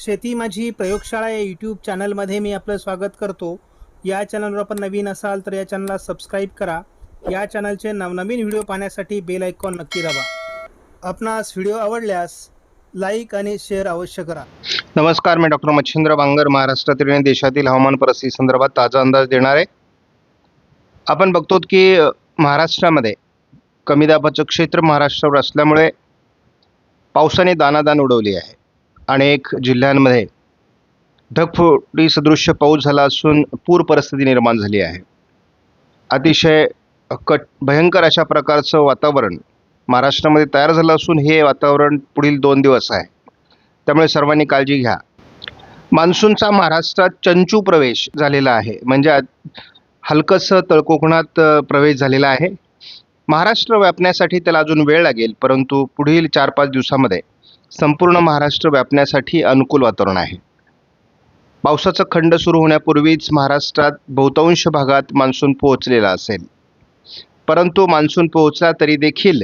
शेती माझी प्रयोगशाळा या यूट्यूब चॅनलमध्ये मी आपलं स्वागत करतो. या चॅनलवर आपण नवीन असाल तर या चॅनलला सबस्क्राईब करा. या चॅनलचे नवनवीन व्हिडिओ पाहण्यासाठी बेल आयकॉन नक्की दाबा. आपणास व्हिडिओ आवडल्यास लाईक आणि शेअर अवश्य करा. नमस्कार मी डॉक्टर मच्छिंद्र बांगर महाराष्ट्रातील आणि देशातील हवामान परिस्थिती संदर्भात ताजा अंदाज देणार आहे. आपण बघतो की महाराष्ट्रामध्ये कमी दाबाचं क्षेत्र महाराष्ट्रावर असल्यामुळे पावसाने दानादान उडवली आहे. अनेक जिल्ह्यांमध्ये ढगफुटी सदृश्य पाऊस झाला असून पूर परिस्थिती निर्माण झाली आहे. अतिशय कट भयंकर अशा प्रकारचं वातावरण महाराष्ट्रामध्ये तयार झालं असून हे वातावरण पुढील दोन दिवस आहे. त्यामुळे सर्वांनी काळजी घ्या. मान्सूनचा महाराष्ट्रात चंचू प्रवेश झालेला आहे. म्हणजे हलकंसं तळकोकणात प्रवेश झालेला आहे. महाराष्ट्र व्यापण्यासाठी त्याला अजून वेळ लागेल परंतु पुढील चार पाच दिवसामध्ये संपूर्ण महाराष्ट्र व्यापण्यासाठी अनुकूल वातावरण आहे. पावसाचा खंड सुरू होण्यापूर्वीच महाराष्ट्रात बहुतांश भागात मान्सून पोहोचलेला असेल. परंतु मान्सून पोहोचला तरी देखील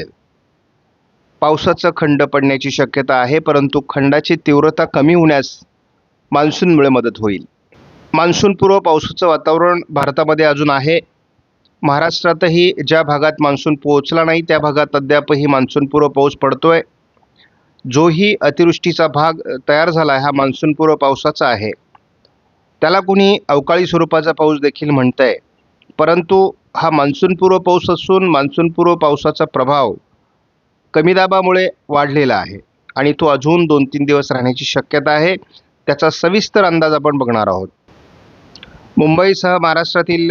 पावसाचा खंड पडण्याची शक्यता आहे परंतु खंडाची तीव्रता कमी होण्यास मान्सूनमुळे मदत होईल. मान्सूनपूर्व पावसाचं वातावरण भारतामध्ये अजून आहे. महाराष्ट्रातही ज्या भागात मान्सून पोहोचला नाही त्या भागात अद्यापही मान्सूनपूर्व पाऊस पडतोय. जोही अतिवृष्टीचा भाग तयार झाला आहे हा मान्सूनपूर्व पावसाचा आहे. त्याला कुणी अवकाळी स्वरूपाचा पाऊस देखील म्हणतंय. परंतु हा मान्सूनपूर्व पाऊस असून मान्सूनपूर्व पावसाचा प्रभाव कमी दाबामुळे वाढलेला आहे आणि तो अजून दोन तीन दिवस राहण्याची शक्यता आहे. त्याचा सविस्तर अंदाज आपण बघणार आहोत. मुंबईसह महाराष्ट्रातील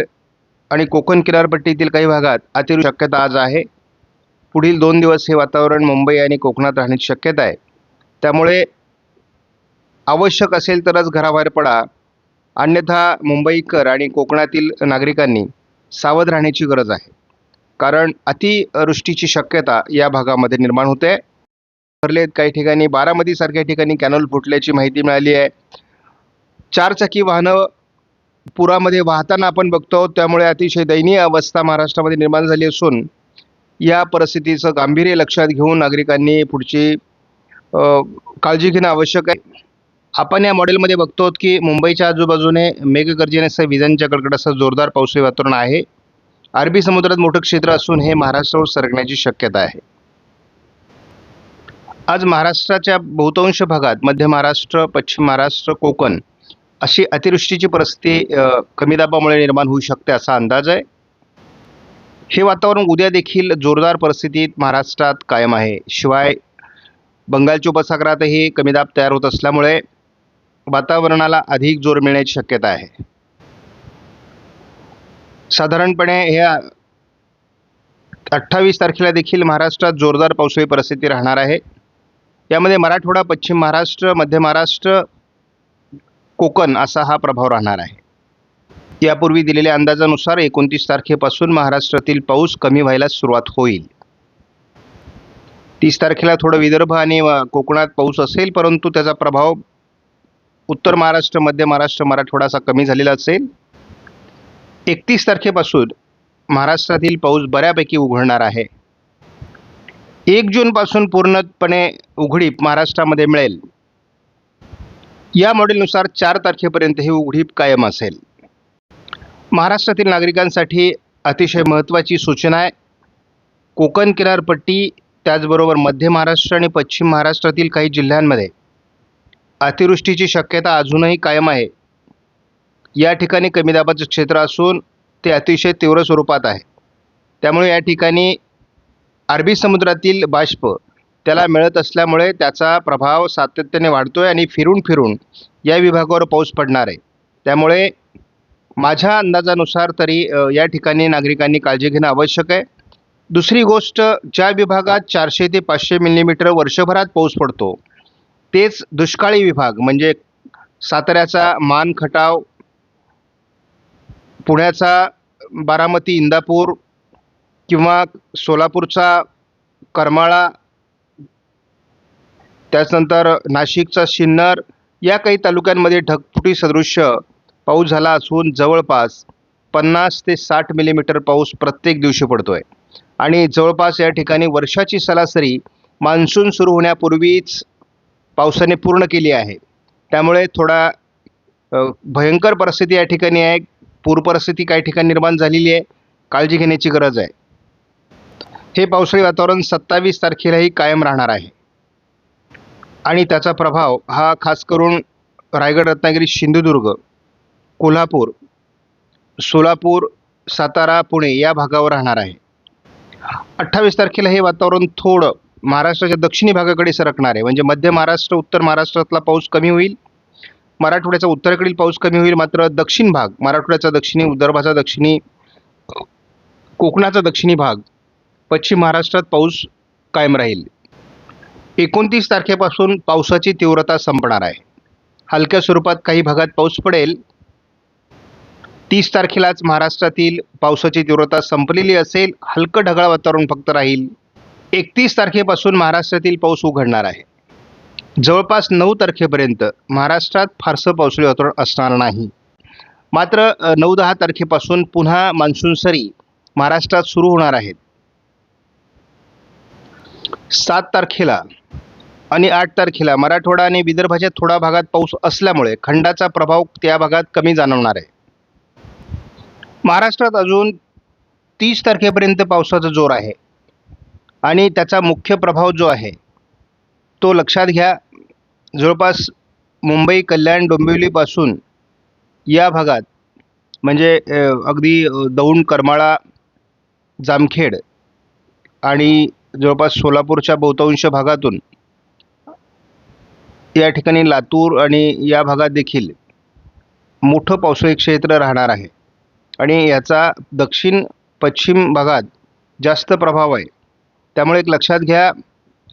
आणि कोकण किनारपट्टीतील काही भागात अतिवृष्टी शक्यता आज आहे. पुढील दोन दिवस हे वातावरण मुंबई आणि कोकणात राहण्याची शक्यता आहे. त्यामुळे आवश्यक असेल तरच घराबाहेर पडा. अन्यथा मुंबईकर आणि कोकणातील नागरिकांनी सावध राहण्याची गरज आहे. कारण अतिवृष्टीची शक्यता या भागामध्ये निर्माण होते. भरलेत काही ठिकाणी बारामतीसारख्या ठिकाणी कॅनॉल फुटल्याची माहिती मिळाली आहे. चारचाकी वाहनं पुरामध्ये वाहताना आपण बघतो त्यामुळे अतिशय दयनीय अवस्था महाराष्ट्रामध्ये निर्माण झाली असून या परिस्थितीचं गांभीर्य लक्षात घेऊन नागरिकांनी पुढची काळजी घेणं आवश्यक आहे. आपण या मॉडेलमध्ये बघतो की मुंबईच्या आजूबाजूने मेघगर्जनेसह विजांच्या कडकडासह जोरदार पावसाळी वातावरण आहे. अरबी समुद्रात मोठं क्षेत्र असून हे महाराष्ट्रावर सरकण्याची शक्यता आहे. आज महाराष्ट्राच्या बहुतांश भागात मध्य महाराष्ट्र पश्चिम महाराष्ट्र कोकण अशी अतिवृष्टीची परिस्थिती कमी दाबामुळे निर्माण होऊ शकते असा अंदाज आहे. हे वातावरण उद्या देखील जोरदार परिस्थितीत महाराष्ट्रात कायम आहे. शिवाय बंगालच्या उपसागरातही कमी दाब तयार होत असल्यामुळे वातावरणाला अधिक जोर मिळण्याची शक्यता आहे. साधारणपणे ह्या अठ्ठावीस तारखेला देखील महाराष्ट्रात जोरदार पावसाळी परिस्थिती राहणार आहे. यामध्ये मराठवाडा पश्चिम महाराष्ट्र मध्य महाराष्ट्र कोकण असा हा प्रभाव राहणार आहे. यापूर्वी दिलेल्या अंदाजानुसार एकोणतीस तारखेपासून महाराष्ट्रातील पाऊस कमी व्हायला सुरुवात होईल. तीस तारखेला थोडं विदर्भ आणि कोकणात पाऊस असेल परंतु त्याचा प्रभाव उत्तर महाराष्ट्र मध्य महाराष्ट्र मराठवाडा असा कमी झालेला असेल. एकतीस तारखेपासून महाराष्ट्रातील पाऊस बऱ्यापैकी उघडणार आहे. एक जूनपासून पूर्णपणे उघडीप महाराष्ट्रामध्ये मिळेल. या मॉडेलनुसार चार तारखेपर्यंत ही उघडीप कायम असेल. महाराष्ट्रातील नागरिकांसाठी अतिशय महत्त्वाची सूचना आहे. कोकण किनारपट्टी त्याचबरोबर मध्य महाराष्ट्र आणि पश्चिम महाराष्ट्रातील काही जिल्ह्यांमध्ये अतिवृष्टीची शक्यता अजूनही कायम आहे. या ठिकाणी कमी दाबाचं क्षेत्र असून ते अतिशय तीव्र स्वरूपात आहे. त्यामुळे या ठिकाणी अरबी समुद्रातील बाष्प त्याला मिळत असल्यामुळे त्याचा प्रभाव सातत्याने वाढतो आहे आणि फिरून फिरून या विभागावर पाऊस पडणार आहे. त्यामुळे माझ्या अंदाजानुसार तरी या ठिकाणी नागरिकांनी काळजी घेणं आवश्यक आहे. दुसरी गोष्ट ज्या विभागात चारशे ते पाचशे मिलीमीटर वर्षभरात पाऊस पडतो तेच दुष्काळी विभाग म्हणजे साताऱ्याचा मान खटाव पुण्याचा बारामती इंदापूर किंवा सोलापूरचा करमाळा त्याचनंतर नाशिकचा सिन्नर या काही तालुक्यांमध्ये ढगफुटी सदृश्य पाऊस झाला असून जवळपास पन्नास ते साठ मिलीमीटर पाऊस प्रत्येक दिवशी पडतो आहे आणि जवळपास या ठिकाणी वर्षाची सरासरी मान्सून सुरू होण्यापूर्वीच पावसाने पूर्ण केली आहे. त्यामुळे थोडा भयंकर परिस्थिती या ठिकाणी आहे. पूर परिस्थिती काही ठिकाणी निर्माण झालेली आहे. काळजी घेण्याची गरज आहे. हे पावसाळी वातावरण सत्तावीस तारखेलाही कायम राहणार आहे. आणि त्याचा प्रभाव हा खास करून रायगड रत्नागिरी सिंधुदुर्ग कोल्हापूर सोलापूर सातारा पुणे या भागावर राहणार आहे. अठ्ठावीस तारखेला हे वातावरण थोडं महाराष्ट्राच्या दक्षिणी भागाकडे सरकणार आहे. म्हणजे मध्य महाराष्ट्र उत्तर महाराष्ट्रातला पाऊस कमी होईल. मराठवाड्याचा उत्तरेकडील पाऊस कमी होईल. मात्र दक्षिण भाग मराठवाड्याचा दक्षिणी विदर्भाचा दक्षिणी कोकणाचा दक्षिणी भाग पश्चिम महाराष्ट्रात पाऊस कायम राहील. एकोणतीस तारखेपासून पावसाची तीव्रता संपणार आहे. हलक्या स्वरूपात काही भागात पाऊस पडेल. तीस तारखेलाच महाराष्ट्रातील पावसाची तीव्रता संपलेली असेल हलकं ढगाळ वातावरण फक्त राहील. एकतीस तारखेपासून महाराष्ट्रातील पाऊस उघडणार आहे. जवळपास नऊ तारखेपर्यंत महाराष्ट्रात फारसं पावसाळी वातावरण असणार नाही. मात्र नऊ दहा तारखेपासून पुन्हा मान्सून सरी महाराष्ट्रात सुरू होणार आहेत. सात तारखेला आणि आठ तारखेला मराठवाडा आणि विदर्भाच्या थोड्या भागात पाऊस असल्यामुळे खंडाचा प्रभाव त्या भागात कमी जाणवणार आहे. महाराष्ट्रात अजून तीस तारखेपर्यंत पावसाचा जोर आहे. आणि त्याचा मुख्य प्रभाव जो आहे तो लक्षात घ्या. जवळपास मुंबई कल्याण डोंबिवलीपासून या भागात म्हणजे अगदी दौंड करमाळा जामखेड आणि जवळपास सोलापूरच्या बहुतांश भागातून या ठिकाणी लातूर आणि या भागात देखील मोठं पावसाळी क्षेत्र राहणार आहे. आणि याचा दक्षिण पश्चिम भागात जास्त प्रभाव आहे. त्यामुळे एक लक्षात घ्या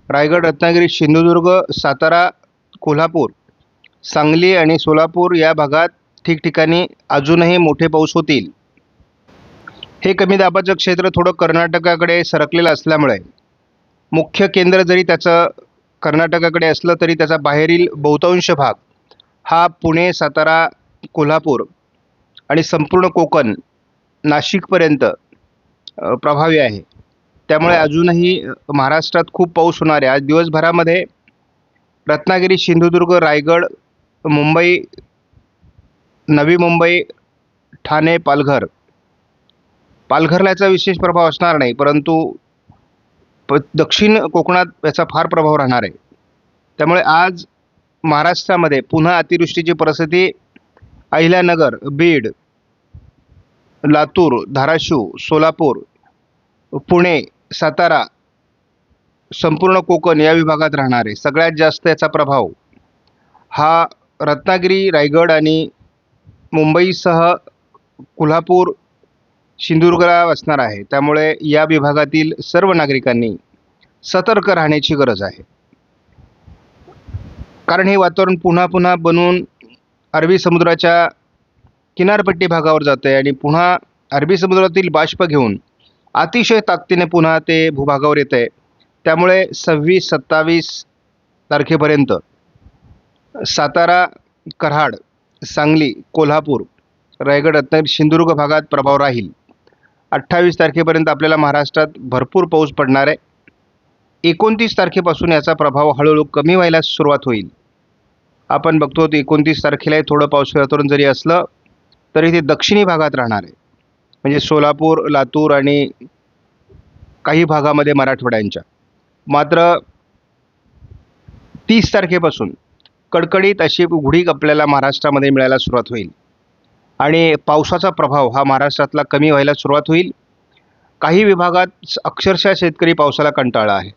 रायगड रत्नागिरी सिंधुदुर्ग सातारा कोल्हापूर सांगली आणि सोलापूर या भागात ठिकठिकाणी अजूनही मोठे पाऊस होतील. हे कमी दाबाचं क्षेत्र थोडं कर्नाटकाकडे सरकलेलं असल्यामुळे मुख्य केंद्र जरी त्याचं कर्नाटकाकडे असलं तरी त्याचा बाहेरील बहुतांश भाग हा पुणे सातारा कोल्हापूर आणि संपूर्ण कोकण नाशिकपर्यंत प्रभावी आहे. त्यामुळे अजूनही महाराष्ट्रात खूप पाऊस होणार आहे. आज दिवसभरामध्ये रत्नागिरी सिंधुदुर्ग रायगड मुंबई नवी मुंबई ठाणे पालघर. पालघरला याचा विशेष प्रभाव असणार नाही परंतु प दक्षिण कोकणात याचा फार प्रभाव राहणार आहे. त्यामुळे आज महाराष्ट्रामध्ये पुन्हा अतिवृष्टीची परिस्थिती अहिल्यानगर बीड लातूर धाराशिव सोलापूर पुणे सातारा संपूर्ण कोकण या विभागात राहणारे सगळ्यात जास्त याचा प्रभाव हा रत्नागिरी रायगड आणि मुंबईसह कोल्हापूर सिंधुदुर्गला असणार आहे. त्यामुळे या विभागातील सर्व नागरिकांनी सतर्क राहण्याची गरज आहे. कारण हे वातावरण पुन्हा पुन्हा बनून अरबी समुद्राच्या किनारपट्टी भागावर जाते आहे आणि पुन्हा अरबी समुद्रातील बाष्प घेऊन अतिशय ताकदीने पुन्हा ते भूभागावर येतं आहे त्यामुळे सव्वीस सत्तावीस तारखेपर्यंत सातारा कराड सांगली कोल्हापूर रायगड रत्नागिरी सिंधुदुर्ग भागात प्रभाव राहील. अठ्ठावीस तारखेपर्यंत आपल्याला महाराष्ट्रात भरपूर पाऊस पडणार आहे. एकोणतीस तारखेपासून याचा प्रभाव हळूहळू कमी व्हायला सुरुवात होईल. आपण बघतो एकोणतीस तारखेला थोडं पाऊस वातावरण जरी असलं तरी ते दक्षिणी भागात राहणार आहे. म्हणजे सोलापूर लातूर आणि काही भागामध्ये मराठवाड्यांच्या. मात्र तीस तारखेपासून कडकडीत अशी उघडीक आपल्याला महाराष्ट्रामध्ये मिळायला सुरुवात होईल. आणि पावसाचा प्रभाव हा महाराष्ट्रातला कमी व्हायला सुरुवात होईल. काही विभागात अक्षरशः शेतकरी पावसाला कंटाळा आहे.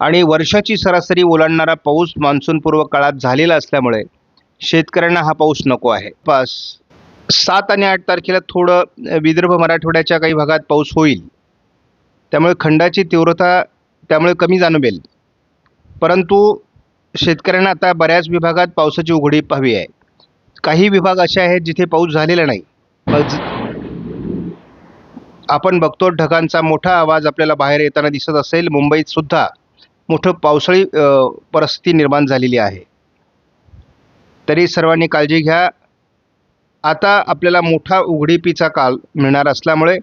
आणि वर्षाची सरासरी ओलांडणारा पाऊस मान्सूनपूर्व काळात झालेला असल्यामुळे शेतकऱ्यांना हा पाऊस नको आहे. पास सात आणि आठ तारखेला थोडं विदर्भ मराठवाड्याच्या काही भागात पाऊस होईल. त्यामुळे खंडाची तीव्रता त्यामुळे कमी जाणवेल. परंतु शेतकऱ्यांना आता बऱ्याच विभागात पावसाची उघडी हवी आहे. काही विभाग असे आहेत जिथे पाऊस झालेला नाही. आपण बघतो ढगांचा मोठा आवाज आपल्याला बाहेर येताना दिसत असेल. मुंबईत सुद्धा मोठं पावसाळी परिस्थिती निर्माण झालेली आहे. तरी सर्वांनी काळजी घ्या. आता आपल्याला मोठा उघडीपीचा काल मिळणार असल्यामुळे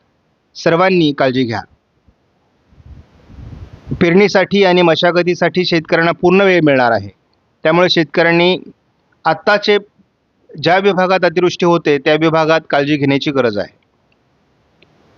सर्वांनी काळजी घ्या. पेरणीसाठी आणि मशागतीसाठी शेतकऱ्यांना पूर्ण वेळ मिळणार आहे. त्यामुळे शेतकऱ्यांनी आत्ताचे ज्या विभागात अतिवृष्टी होते त्या विभागात काळजी घेण्याची गरज आहे.